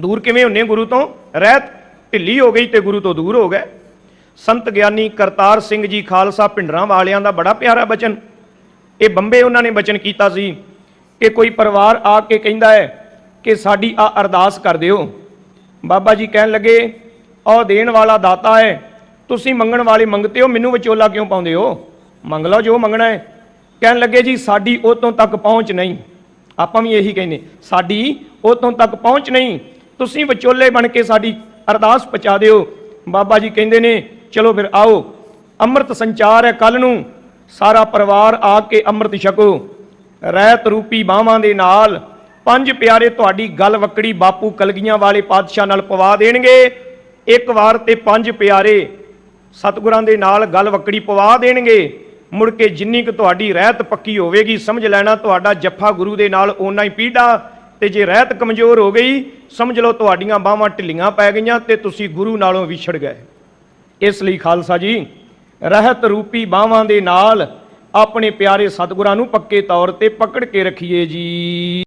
ਦੂਰ ਕਿਵੇਂ ਹੁੰਨੇ ਗੁਰੂ ਤੋਂ? ਰਹਿਤ ਢਿੱਲੀ ਹੋ ਗਈ ਤੇ ਗੁਰੂ ਤੋਂ ਦੂਰ ਹੋ ਗਏ। ਸੰਤ ਗਿਆਨੀ ਕਰਤਾਰ ਸਿੰਘ ਜੀ ਖਾਲਸਾ ਪਿੰਡਰਾਂ ਵਾਲਿਆਂ ਦਾ ਬੜਾ ਪਿਆਰਾ ਬਚਨ। ਇਹ ਬੰਬੇ ਉਹਨਾਂ ਨੇ ਬਚਨ ਕੀਤਾ ਸੀ ਕਿ ਕੋਈ ਪਰਿਵਾਰ ਆ ਕੇ ਕਹਿੰਦਾ ਹੈ ਕਿ ਸਾਡੀ ਆ ਅਰਦਾਸ ਕਰ ਦਿਓ। ਬਾਬਾ ਜੀ ਕਹਿਣ ਲੱਗੇ ਉਹ ਦੇਣ ਵਾਲਾ ਦਾਤਾ ਹੈ, ਤੁਸੀਂ ਮੰਗਣ ਵਾਲੇ ਮੰਗਤੇ ਹੋ, ਮੈਨੂੰ ਵਿਚੋਲਾ ਕਿਉਂ ਪਾਉਂਦੇ ਹੋ? ਮੰਗ ਲਓ ਜੋ ਮੰਗਣਾ ਹੈ। ਕਹਿਣ ਲੱਗੇ, ਜੀ, ਸਾਡੀ ਉਹ ਤੱਕ ਪਹੁੰਚ ਨਹੀਂ। ਆਪਾਂ ਵੀ ਇਹੀ ਕਹਿੰਦੇ, ਸਾਡੀ ਉਹ ਤੱਕ ਪਹੁੰਚ ਨਹੀਂ। ਤੁਸੀਂ ਵਿਚੋਲੇ ਬਣ ਕੇ ਸਾਡੀ ਅਰਦਾਸ ਪਹੁੰਚਾ ਦਿਓ। ਬਾਬਾ ਜੀ ਕਹਿੰਦੇ ਨੇ, ਚਲੋ ਫਿਰ ਆਓ। ਅੰਮ੍ਰਿਤ ਸੰਚਾਰ ਹੈ ਕੱਲ ਨੂੰ। ਸਾਰਾ ਪਰਿਵਾਰ ਆ ਕੇ ਅੰਮ੍ਰਿਤ ਛਕੋ। ਰਹਿਤ ਰੂਪੀ ਬਾਹਾਂ ਦੇ ਨਾਲ ਪੰਜ ਪਿਆਰੇ ਤੁਹਾਡੀ ਗੱਲ ਵਕੜੀ ਬਾਪੂ ਕਲਗੀਆਂ ਵਾਲੇ ਪਾਤਸ਼ਾਹ ਨਾਲ ਪਵਾ ਦੇਣਗੇ। ਇੱਕ ਵਾਰ ਤੇ ਪੰਜ ਪਿਆਰੇ ਸਤਿਗੁਰਾਂ ਦੇ ਨਾਲ ਗੱਲ ਵਕੜੀ ਪਵਾ ਦੇਣਗੇ। ਮੁੜ ਕੇ ਜਿੰਨੀ ਕੁ ਤੁਹਾਡੀ ਰਹਿਤ ਪੱਕੀ ਹੋਵੇਗੀ, ਸਮਝ ਲੈਣਾ ਤੁਹਾਡਾ ਜੱਫਾ ਗੁਰੂ ਦੇ ਨਾਲ ਓਨਾ ਹੀ ਪੀੜਾ ਤੇ ਜੇ ਰਹਿਤ ਕਮਜ਼ੋਰ ਹੋ ਗਈ, ਸਮਝ ਲਓ ਤੁਹਾਡੀਆਂ ਬਾਹਾਂ ਢਿੱਲੀਆਂ ਪੈ ਗਈਆਂ ਤੇ ਤੁਸੀਂ ਗੁਰੂ ਨਾਲੋਂ ਵਿਛੜ ਗਏ। ਇਸ ਲਈ ਖਾਲਸਾ ਜੀ, ਰਹਿਤ ਰੂਪੀ ਬਾਹਾਂ ਦੇ ਨਾਲ ਆਪਣੇ ਪਿਆਰੇ ਸਤਿਗੁਰਾਂ ਨੂੰ ਪੱਕੇ ਤੌਰ ਤੇ ਪਕੜ ਕੇ ਰੱਖੀਏ ਜੀ।